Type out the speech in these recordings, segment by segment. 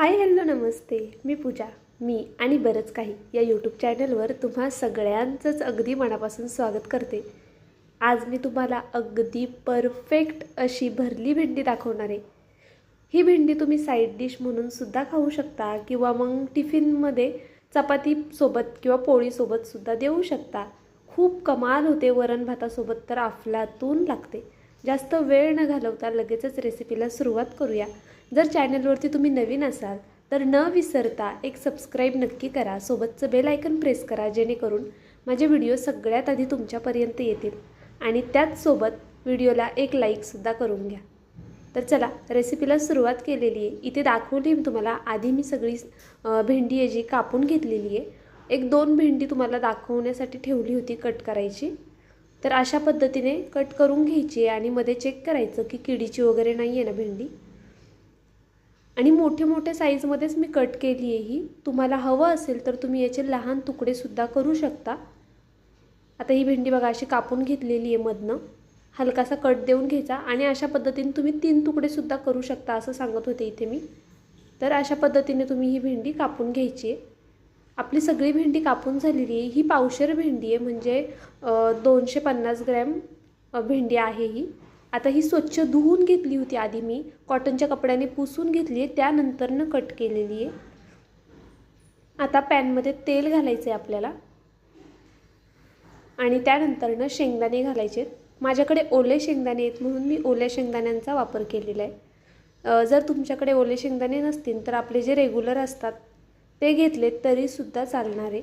Hi hello नमस्ते. मी पूजा मी आणि बरंच काही या यूट्यूब चॅनलवर तुम्हा सगळ्यांचंच अगदी मनापासून स्वागत करते. आज मी तुम्हाला अगदी परफेक्ट अशी भरली भेंडी दाखवणार आहे. ही भेंडी तुम्ही साईड डिश म्हणून सुद्धा खाऊ शकता किंवा मग टिफिनमध्ये चपातीसोबत किंवा पोळीसोबत सुद्धा देऊ शकता. खूप कमाल होते वरण भातासोबत तर अफलातून लागते. जास्त वेळ न घालवता लगेचच रेसिपीला सुरुवात करूया. जर चॅनलवरती तुम्ही नवीन असाल तर न विसरता एक सबस्क्राईब नक्की करा. सोबतचं बेल आयकन प्रेस करा जेणेकरून माझे व्हिडिओ सगळ्यात आधी तुमच्यापर्यंत येतील. आणि त्याचसोबत व्हिडिओला एक लाईकसुद्धा करून घ्या. तर चला रेसिपीला सुरुवात केलेली आहे. इथे दाखवली मी तुम्हाला. आधी मी सगळी भेंडी आहे जी कापून घेतलेली आहे. एक दोन भेंडी तुम्हाला दाखवण्यासाठी ठेवली होती कट करायची. तर अशा पद्धतीने कट करून घ्यायची आणि मध्ये चेक करायचं की किडीची वगैरे नाही आहे ना भेंडी. आणि मोठे मोठ्या साईजमध्येच मी कट केली आहे ही. तुम्हाला हवं असेल तर तुम्ही याचे लहान तुकडेसुद्धा करू शकता. आता ही भेंडी बघा अशी कापून घेतलेली आहे मधनं. हलकासा कट देऊन घ्यायचा आणि अशा पद्धतीने तुम्ही तीन तुकडेसुद्धा करू शकता असं सांगत होते इथे मी. तर अशा पद्धतीने तुम्ही ही भेंडी कापून घ्यायची आहे आपली सगळी भेंडी कापून झालेली आहे ही पावशेर भेंडी आहे म्हणजे दोनशे पन्नास ग्रॅम भेंडी आहे ही. आता ही स्वच्छ धुवून घेतली होती आधी मी. कॉटनच्या कपड्याने पुसून घेतली आहे. त्यानंतरनं कट केलेली आहे. आता पॅनमध्ये तेल घालायचं आहे आपल्याला. आणि त्यानंतरनं शेंगदाणे घालायचे माझ्याकडे ओले शेंगदाणे आहेत म्हणून मी ओल्या शेंगदाण्यांचा वापर केलेला आहे. जर तुमच्याकडे ओले शेंगदाणे नसतील तर आपले जे रेग्युलर असतात ते घेतले तरीसुद्धा चालणार आहे.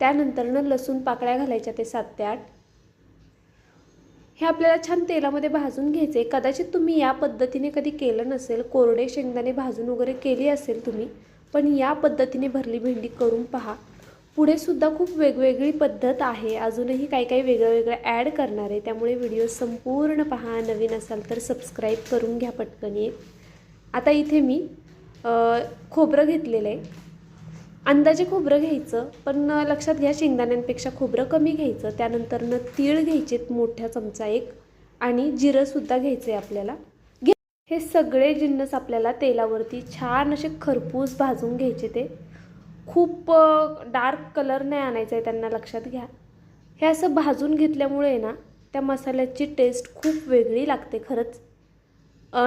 त्यानंतरनं लसूण पाकळ्या घालायच्या ते सात ते आठ. हे आपल्याला छान तेलामध्ये भाजून घ्यायचे कदाचित तुम्ही या पद्धतीने कधी केलं नसेल कोरडे शेंगदाणे भाजून वगैरे केली असेल तुम्ही पण या पद्धतीने भरली भेंडी करून पहा. पुढे सुद्धा खूप वेगवेगळी पद्धत आहे. अजूनही काही काही वेगळं वेगळं ॲड करणार आहे. त्यामुळे व्हिडिओ संपूर्ण पहा. नवीन असाल तर सबस्क्राईब करून घ्या पटकन ये आता इथे मी खोबरं घेतलेलं आहे. अंदाजे खोबरं घ्यायचं पण लक्षात घ्या शेंगदाण्यांपेक्षा खोबरं कमी घ्यायचं. त्यानंतरनं तीळ घ्यायचे मोठ्या चमचा एक आणि जिरंसुद्धा घ्यायचं आहे आपल्याला. घे. हे सगळे जिन्नस आपल्याला तेलावरती छान असे खरपूस भाजून घ्यायचे ते. खूप डार्क कलर नाही आणायचा आहे त्यांना लक्षात घ्या. हे असं भाजून घेतल्यामुळे ना त्या मसाल्याची टेस्ट खूप वेगळी लागते खरंच.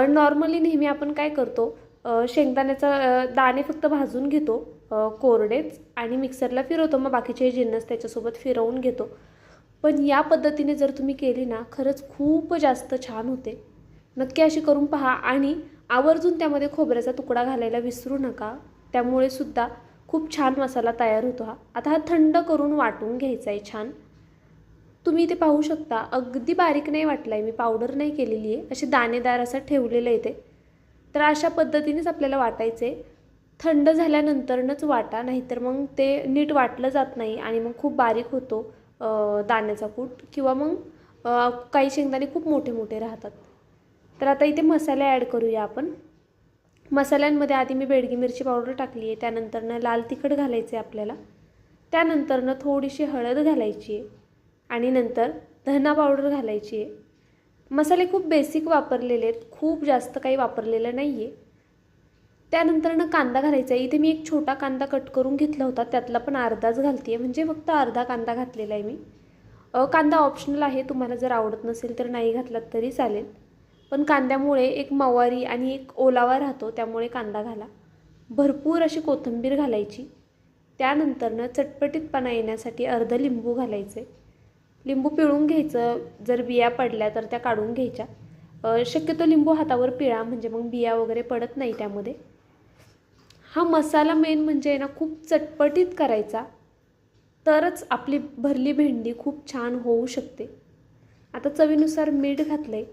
नॉर्मली नेहमी आपण काय करतो शेंगदाण्याचा दाणे फक्त भाजून घेतो कोरडेच आणि मिक्सरला फिरवतो. मग बाकीचे जिन्नस त्याच्यासोबत फिरवून घेतो. पण या पद्धतीने जर तुम्ही केली ना खरंच खूप जास्त छान होते. नक्की अशी करून पहा. आणि आवर्जून त्यामध्ये खोबऱ्याचा तुकडा घालायला विसरू नका. त्यामुळे सुद्धा खूप छान मसाला तयार होतो हा. आता हा थंड करून वाटून घ्यायचा आहे छान. तुम्ही इथे पाहू शकता. अगदी बारीक नाही वाटला आहे मी पावडर नाही केलेली आहे. असे दाणेदार असं ठेवलेलं आहे ते तर अशा पद्धतीनेच आपल्याला वाटायचं आहे थंड झाल्यानंतरनंच वाटा नाहीतर मग ते नीट वाटलं जात नाही आणि मग खूप बारीक होतो दाण्याचा कूट किंवा मग काही शेंगदाणे खूप मोठे मोठे राहतात. तर आता इथे मसाले ॲड करूया आपण. मसाल्यांमध्ये आधी मी बेडगी मिरची पावडर टाकली आहे त्यानंतरनं लाल तिखट घालायचे आपल्याला. त्यानंतरनं थोडीशी हळद घालायची आहे आणि नंतर धना पावडर घालायची आहे. मसाले खूप बेसिक वापरलेले आहेत खूप जास्त काही वापरलेलं नाही आहे त्यानंतरनं कांदा घालायचा आहे. इथे मी एक छोटा कांदा कट करून घेतला होता. त्यातला पण अर्धाच घालते आहे म्हणजे फक्त अर्धा कांदा घातलेला आहे मी. कांदा ऑप्शनल आहे. तुम्हाला जर आवडत नसेल तर नाही घातलात तरी चालेल. पण कांद्यामुळे एक मवारी आणि एक ओलावा राहतो. त्यामुळे कांदा घाला. भरपूर अशी कोथिंबीर घालायची. त्यानंतरनं चटपटीतपणा येण्यासाठी अर्ध लिंबू घालायचे. लिंबू पिळून घ्यायचं. जर बिया पडल्या तर त्या काढून घ्यायच्या. शक्यतो लिंबू हातावर पिळा. म्हणजे मग बिया वगैरे पडत नाही त्यामध्ये. हा मसाला मेन म्हणजे आहे ना खूप चटपटीत करायचा. तरच आपली भरली भेंडी खूप छान होऊ शकते. आता चवीनुसार मीठ घातलं आहे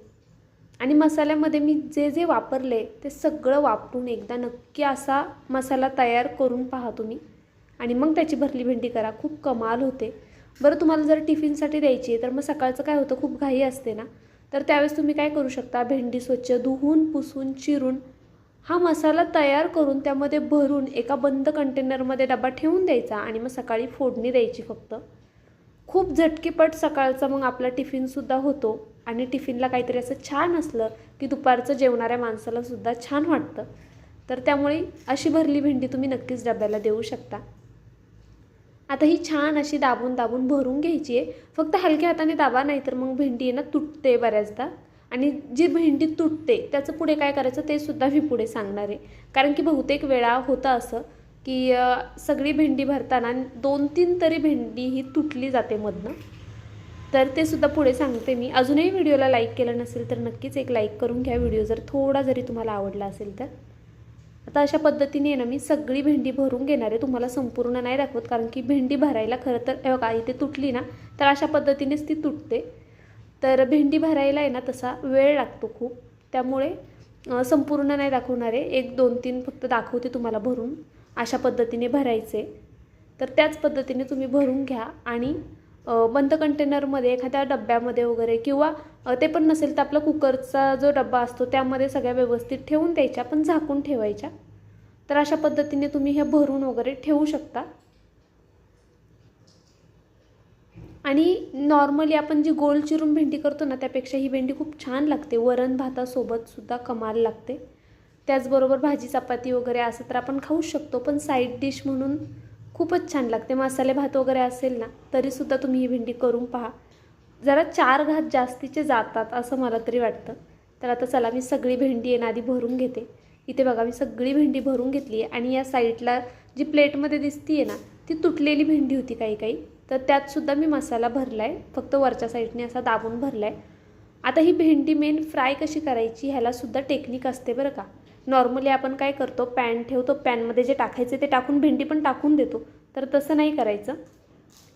आणि मसाल्यामध्ये मी जे जे वापरले ते सगळं वापरून एकदा नक्की असा मसाला तयार करून पहा तुम्ही. आणि मग त्याची भरली भेंडी करा. खूप कमाल होते. बरं तुम्हाला जर टिफिनसाठी द्यायची आहे तर मग सकाळचं काय होतं? खूप घाई असते ना. तर त्यावेळेस तुम्ही काय करू शकता? भेंडी स्वच्छ धुवून पुसून चिरून हा मसाला तयार करून त्यामध्ये भरून एका बंद कंटेनरमध्ये डबा ठेवून द्यायचा आणि मग सकाळी फोडणी द्यायची फक्त. खूप झटकीपट सकाळचा मग आपला टिफिनसुद्धा होतो आणि टिफिनला काहीतरी असं छान असलं की दुपारचं जेवणाऱ्या माणसाला सुद्धा छान वाटतं. तर त्यामुळे अशी भरली भेंडी तुम्ही नक्कीच डब्याला देऊ शकता. आता ही छान अशी दाबून दाबून भरून घ्यायची आहे. फक्त हलक्या हाताने दाबा नाही तर मग भेंडी आहे ना तुटते बऱ्याचदा. आणि जी भेंडी तुटते त्याचं पुढे काय करायचं ते सुद्धा मी पुढे सांगणार आहे. कारण की बहुतेक वेळा होतं असं की सगळी भेंडी भरताना दोन तीन तरी भेंडी ही तुटली जाते मधनं. तर ते सुद्धा पुढे सांगते मी. अजूनही व्हिडिओला लाईक केलं नसेल तर नक्कीच एक लाईक करून घ्या. व्हिडिओ जर थोडा जरी तुम्हाला आवडला असेल तर. आता अशा पद्धतीने आहे ना मी सगळी भेंडी भरून घेणार आहे. तुम्हाला संपूर्ण नाही दाखवत कारण की भेंडी भरायला खरं तर हे बघा इथे तुटली ना तर अशा पद्धतीनेच ती तुटते. तर भेंडी भरायला आहे ना तसा वेळ लागतो खूप. त्यामुळे संपूर्ण नाही दाखवणार. आहे एक दोन तीन फक्त दाखवते तुम्हाला भरून. अशा पद्धतीने भरायचे. तर त्याच पद्धतीने तुम्ही भरून घ्या आणि बंद कंटेनरमध्ये एखाद्या डब्यामध्ये वगैरे किंवा ते पण नसेल तर आपला कुकरचा जो डब्बा असतो त्यामध्ये सगळ्या व्यवस्थित ठेवून द्यायच्या. पण झाकून ठेवायच्या. तर अशा पद्धतीने तुम्ही हे भरून वगैरे ठेवू शकता. आणि नॉर्मली आपण जी गोल चिरून भेंडी करतो ना त्यापेक्षा ही भेंडी खूप छान लागते. वरण भातासोबतसुद्धा कमाल लागते. त्याचबरोबर भाजी चपाती वगैरे असं तर आपण खाऊ शकतो पण साईड डिश म्हणून खूपच छान लागते. मसाले भात वगैरे असेल ना तरीसुद्धा तुम्ही ही भेंडी करून पहा. जरा चार घात जास्तीचे जातात असं मला तरी वाटतं. तर आता चला मी सगळी भेंडी आहे ना आधी भरून घेते. इथे बघा मी सगळी भेंडी भरून घेतली आहे. आणि या साईडला जी प्लेटमध्ये दिसती आहे ना ती तुटलेली भेंडी होती काही काही. तर त्यातसुद्धा मी मसाला भरला आहे फक्त वरच्या साईडने असा दाबून भरला आहे आता ही भेंडी मेन फ्राय कशी करायची ह्यालासुद्धा टेक्निक असते बरं का. नॉर्मली आपण काय करतो पॅन ठेवतो पॅनमध्ये जे टाकायचे ते टाकून भेंडी पण टाकून देतो. तर तसं नाही करायचं.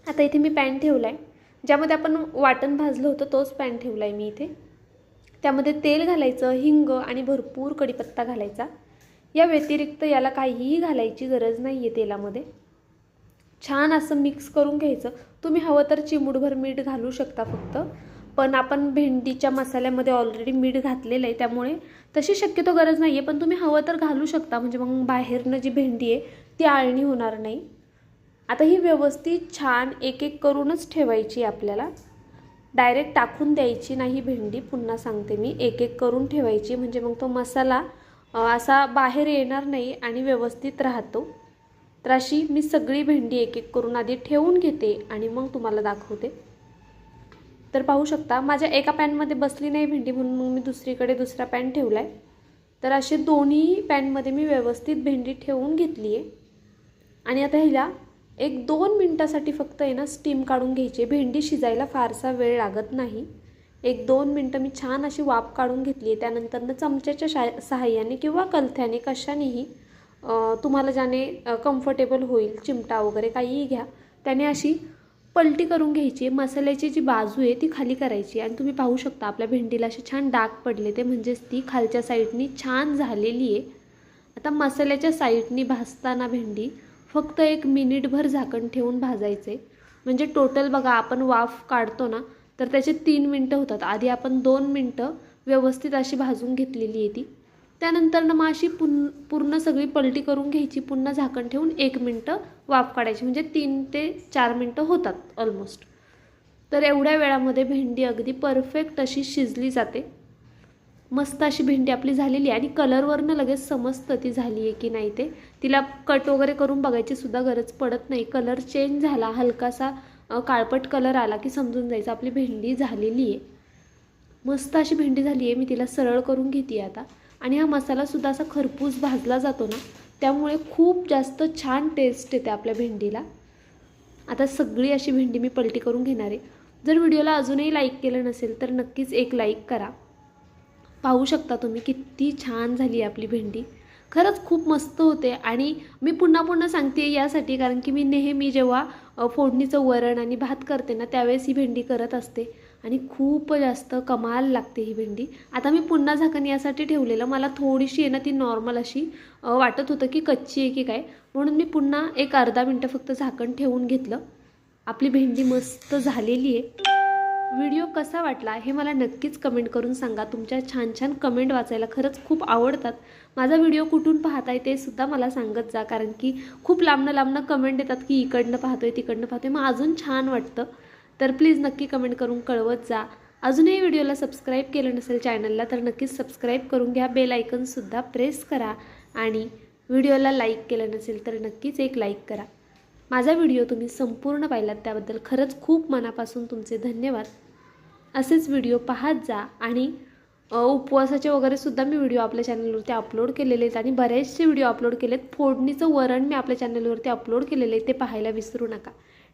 आता इथे मी पॅन ठेवला आहे ज्यामध्ये आपण वाटण भाजलं होतं तोच पॅन ठेवला आहे मी इथे. त्यामध्ये तेल घालायचं हिंग आणि भरपूर कढीपत्ता घालायचा. या व्यतिरिक्त याला काहीही घालायची गरज नाही आहे तेलामध्ये. छान असं मिक्स करून घ्यायचं. तुम्ही हवं तर चिमूटभर मीठ घालू शकता फक्त. पण आपण भेंडीच्या मसाल्यामध्ये ऑलरेडी मीठ घातलेलं आहे त्यामुळे तशी शक्यतो गरज नाही आहे पण तुम्ही हवं तर घालू शकता म्हणजे मग बाहेरनं जी भेंडी आहे ती आळणी होणार नाही. आता ही व्यवस्थित छान एक एक करूनच ठेवायची आपल्याला. डायरेक्ट टाकून द्यायची नाही भेंडी पुन्हा सांगते मी. एक एक करून ठेवायची म्हणजे मग तो मसाला असा बाहेर येणार नाही आणि व्यवस्थित राहतो. तर अशी मी सगळी भेंडी एक एक करून आधी ठेवून घेते आणि मग तुम्हाला दाखवते. तर पाहू शकता माझ्या एका पॅनमध्ये बसली नाही भेंडी म्हणून मग मी दुसरीकडे दुसरा पॅन ठेवला आहे तर असे दोन्ही पॅनमध्ये मी व्यवस्थित भेंडी ठेवून घेतली आहे. आणि आता हिला एक दोन मिनटासाठी फक्त आहे ना स्टीम काढून घ्यायची आहे. भेंडी शिजायला फारसा वेळ लागत नाही. एक दोन मिनटं मी छान अशी वाफ काढून घेतली आहे. त्यानंतरनं चमच्याच्या शा सहाय्याने किंवा कलथ्याने कशानेही तुम्हाला ज्याने कम्फर्टेबल होईल चिमटा वगैरे काहीही घ्या त्याने अशी पलटी करून घ्यायची. आहे मसाल्याची जी बाजू आहे ती खाली करायची. आणि तुम्ही पाहू शकता आपल्या भेंडीला असे छान डाग पडले ते. म्हणजेच ती खालच्या साईडनी छान झालेली आहे. आता मसाल्याच्या साईडनी भाजताना भेंडी फक्त एक मिनिटभर झाकण ठेवून भाजायचे. म्हणजे टोटल बघा आपण वाफ काढतो ना तर त्याचे तीन मिनटं होतात. आधी आपण दोन मिनटं व्यवस्थित अशी भाजून घेतलेली आहे ती. त्यानंतर ना मग अशी पुन पूर्ण सगळी पलटी करून घ्यायची पुन्हा झाकण ठेवून एक मिनटं वाफ काढायची. म्हणजे तीन ते चार मिनटं होतात ऑलमोस्ट तर एवढ्या वेळामध्ये भेंडी अगदी परफेक्ट अशी शिजली जाते. मस्त अशी भेंडी आपली झालेली आहे. आणि कलरवरनं लगेच समजतं ती झाली आहे की नाही ते. तिला कट वगैरे करून बघायची सुद्धा गरज पडत नाही. कलर चेंज झाला हलकासा काळपट कलर आला की समजून जायचं आपली भेंडी झालेली आहे. मस्त अशी भेंडी झाली आहे. मी तिला सरळ करून घेते आता. आणि हा मसालासुद्धा असा खरपूस भाजला जातो ना त्यामुळे खूप जास्त छान टेस्ट येते आपल्या भेंडीला. आता सगळी अशी भेंडी मी पलटी करून घेणार आहे. जर व्हिडिओला अजूनही लाईक केलं नसेल तर नक्कीच एक लाईक करा. पाहू शकता तुम्ही किती छान झाली आपली भेंडी. खरंच खूप मस्त होते आणि मी पुन्हा पुन्हा सांगते यासाठी कारण की मी नेहमी जेव्हा फोडणीचं वरण आणि भात करते ना त्यावेळेस ही भेंडी करत असते. आणि खूप जास्त कमाल लागते ही भेंडी. आता मी पुन्हा झाकण यासाठी ठेवलेलं. मला थोडीशी आहे ना ती नॉर्मल अशी वाटत होतं की कच्ची आहे की काय. म्हणून मी पुन्हा एक अर्धा मिनटं फक्त झाकण ठेवून घेतलं. आपली भेंडी मस्त झालेली आहे. व्हिडिओ कसा वाटला हे मला नक्कीच कमेंट करून सांगा. तुमच्या छान छान कमेंट वाचायला खरंच खूप आवडतात. माझा व्हिडिओ कुठून पाहताय ते सुद्धा मला सांगत जा. कारण की खूप लांबनं लांबनं कमेंट येतात की इकडनं पाहतोय तिकडनं पाहतोय. मग अजून छान वाटतं. तर प्लीज नक्की कमेंट करून कळवत जा. अजूनही व्हिडिओला सबस्क्राईब केलं नसेल चॅनलला तर नक्कीच सबस्क्राईब करून घ्या. बेल आयकनसुद्धा प्रेस करा. आणि व्हिडिओला लाईक केलं नसेल तर नक्कीच एक लाईक करा. माझा व्हिडिओ तुम्ही संपूर्ण पाहिलात त्याबद्दल खरंच खूप मनापासून तुमचे धन्यवाद. असेच व्हिडिओ पाहत जा. आणि उपवासाचे वगैरे सुद्धा मी व्हिडिओ आपल्या चॅनलवरती अपलोड केलेले आहेत. आणि बरेचसे व्हिडिओ अपलोड केलेत. फोडणीचं वरण मी आपल्या चॅनलवरती अपलोड केलेलं आहे ते पाहायला विसरू नका.